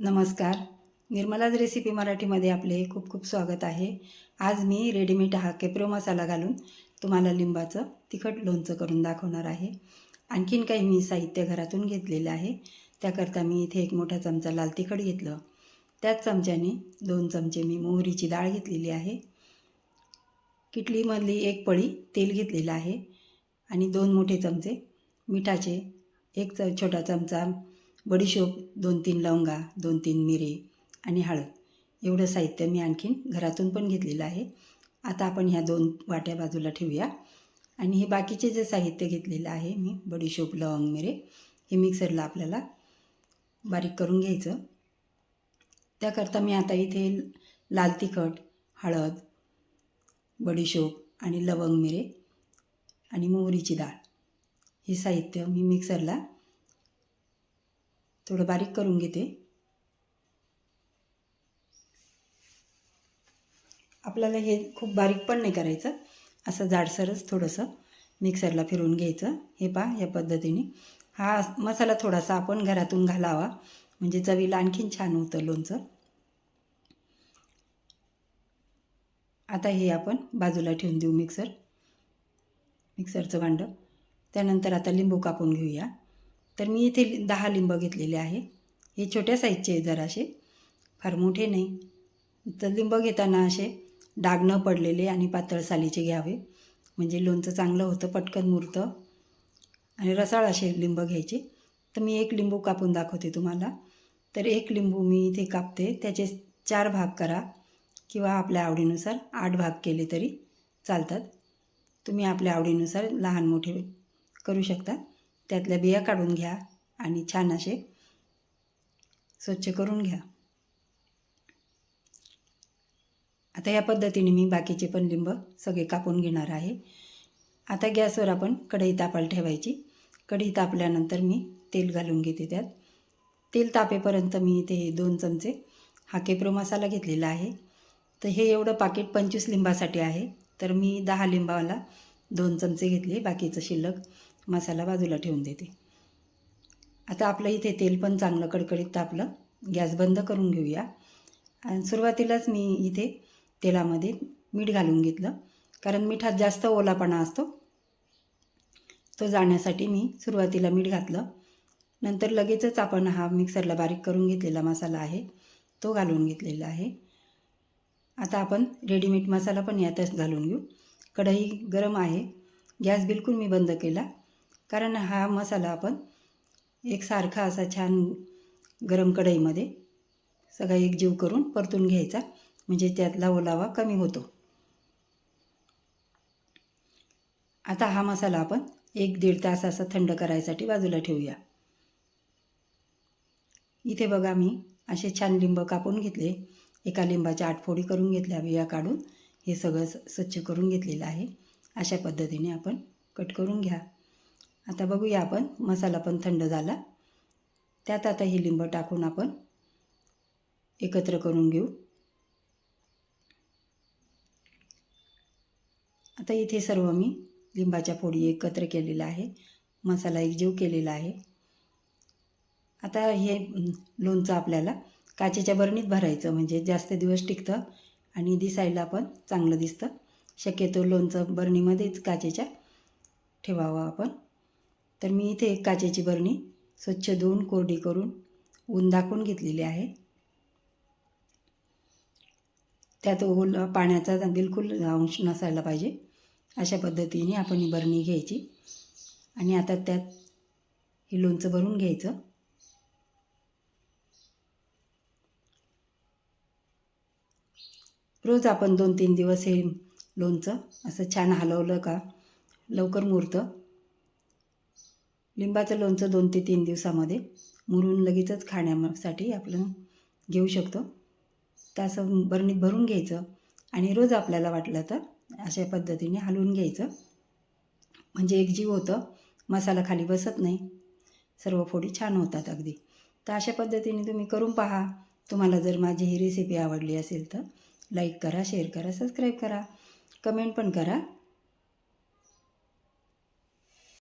नमस्कार. निर्मलाज रेसिपी मराठीमध्ये आपले खूप खूप स्वागत आहे. आज मी रेडीमेड हा केप्रो मसाला घालून तुम्हाला लिंबाचं तिखट लोणचं करून दाखवणार आहे. आणखीन काही मी साहित्य घरातून घेतलेलं आहे. त्याकरता मी इथे एक मोठा चमचा लाल तिखट घेतलं. त्याच चमच्याने दोन चमचे मी मोहरीची डाळ घेतलेली आहे. किटलीमधली एक पळी तेल घेतलेलं आहे. आणि दोन मोठे चमचे मिठाचे एक च छोटा चमचा बडीशोप दोन तीन लवंगा दोन तीन मिरे आणि हळद. एवढं साहित्य मी आणखीन घरातून पण घेतलेलं आहे. आता आपण ह्या दोन वाट्या बाजूला ठेवूया. आणि हे बाकीचे जे साहित्य घेतलेलं आहे मी बडीशोप लवंग मिरे हे मिक्सरला आपल्याला बारीक करून घ्यायचं. त्याकरता मी आता इथे लाल तिखट हळद बडीशोप आणि लवंग मिरे आणि मोहरीची डाळ. हे साहित्य मी मिक्सरला थोडं बारीक करून घेते. आपल्याला हे खूप बारीक पण नाही करायचं. असं जाडसरच थोडंसं मिक्सरला फिरवून घ्यायचं. हे पा या पद्धतीने. हा मसाला थोडासा आपण घरातून घालावा. म्हणजे चवीला आणखीन छान होतं लोणचं. आता हे आपण बाजूला ठेवून देऊ मिक्सर. मिक्सरचं भांडं. त्यानंतर आता लिंबू कापून घेऊया. तर मी इथे दहा लिंब घेतलेले आहे. हे छोट्या साईजचे आहे जरासे. फार मोठे नाही. तर लिंब घेताना असे डाग न पडलेले आणि पातळ सालीचे घ्यावे. म्हणजे लोणचं चांगलं होतं पटकन मुरतं. आणि रसाळ असे लिंब घ्यायचे. तर मी एक लिंबू कापून दाखवते तुम्हाला. तर एक लिंबू मी इथे कापते. त्याचे चार भाग करा. किंवा आपल्या आवडीनुसार आठ भाग केले तरी चालतात. तुम्ही आपल्या आवडीनुसार लहान मोठे करू शकता. त्यातल्या बिया काढून घ्या आणि छान असे स्वच्छ करून घ्या. आता या पद्धतीने मी बाकीचे पण लिंब सगळे कापून घेणार आहे. आता गॅसवर आपण कढई तापायला ठेवायची. कढई तापल्यानंतर मी तेल घालून घेते त्यात. तेल तापेपर्यंत मी इथे हे दोन चमचे हाकेप्रो मसाला घेतलेला आहे. तर हे एवढं पाकिट पंचवीस लिंबासाठी आहे. तर मी दहा लिंबाला दोन चमचे घेतले बाकीचं शिल्लक. मसाला बाजूला ठेवून देते. आता आपलं इथे तेल पण चांगलं कडकडीत तापलं. गॅस बंद करून घेऊया. आणि सुरुवातीलाच मी इथे तेलामध्ये मीठ घालून घेतलं. कारण मिठात जास्त ओलापणा असतो. तो जाण्यासाठी मी सुरुवातीला मीठ घातलं. नंतर लगेचच आपण हा मिक्सरला बारीक करून घेतलेला मसाला आहे तो घालून घेतलेला आहे. आता आपण रेडीमेड मसाला पण यातच घालून घेऊ. कढई गरम आहे. गॅस बिलकुल मी बंद केला. कारण हा मसाला आपण एकसारखा असा छान गरम कढईमध्ये सगळा एकजीव करून परतून घ्यायचा. म्हणजे त्यातला ओलावा कमी होतो. आता हा मसाला आपण एक दीड तास असा थंड करायसाठी बाजूला ठेवूया. इथे बघा मी असे छान लिंब कापून घेतले. एका लिंबाच्या आठफोडी करून घेतल्या बिया काढून हे सगळं स्वच्छ करून घेतलेलं आहे. अशा पद्धतीने आपण कट करून घ्या. आता बघूया आपण. मसाला पण थंड झाला. त्यात आता ही लिंब टाकून आपण एकत्र करून घेऊ. आता इथे सर्व मी लिंबाच्या फोडी एकत्र केलेलं आहे मसाला एकजीव केलेला आहे. आता हे लोणचं आपल्याला काचेच्या बरणीत भरायचं म्हणजे जास्त दिवस टिकतं आणि दिसायला पण चांगलं दिसतं. शक्यतो लोणचं बरणीमध्येच काचेच्या ठेवावं आपण. तर मी इथे एक काचेची बरणी स्वच्छ धुवून कोरडी करून ऊन दाखवून घेतलेली आहे. त्यात ओल पाण्याचा बिलकुल अंश नसायला पाहिजे. अशा पद्धतीने आपण ही बरणी घ्यायची. आणि आता त्यात हे लोणचं भरून घ्यायचं. रोज आपण दोन तीन दिवस हे लोणचं असं छान हलवलं का लवकर मुरतं. लिंबाचं लोणचं दोन ते तीन दिवसामध्ये मुरून लगेचच खाण्यासाठी आपण घेऊ शकतो. तर असं बरणीत भरून घ्यायचं आणि रोज आपल्याला वाटलं तर अशा पद्धतीने हलवून घ्यायचं. म्हणजे एक जीव होतं मसाला खाली बसत नाही. सर्व फोडी छान होतात अगदी. तर अशा पद्धतीने तुम्ही करून पहा. तुम्हाला जर माझी ही रेसिपी आवडली असेल तर लाईक करा शेअर करा सबस्क्राईब करा. कमेंट पण करा.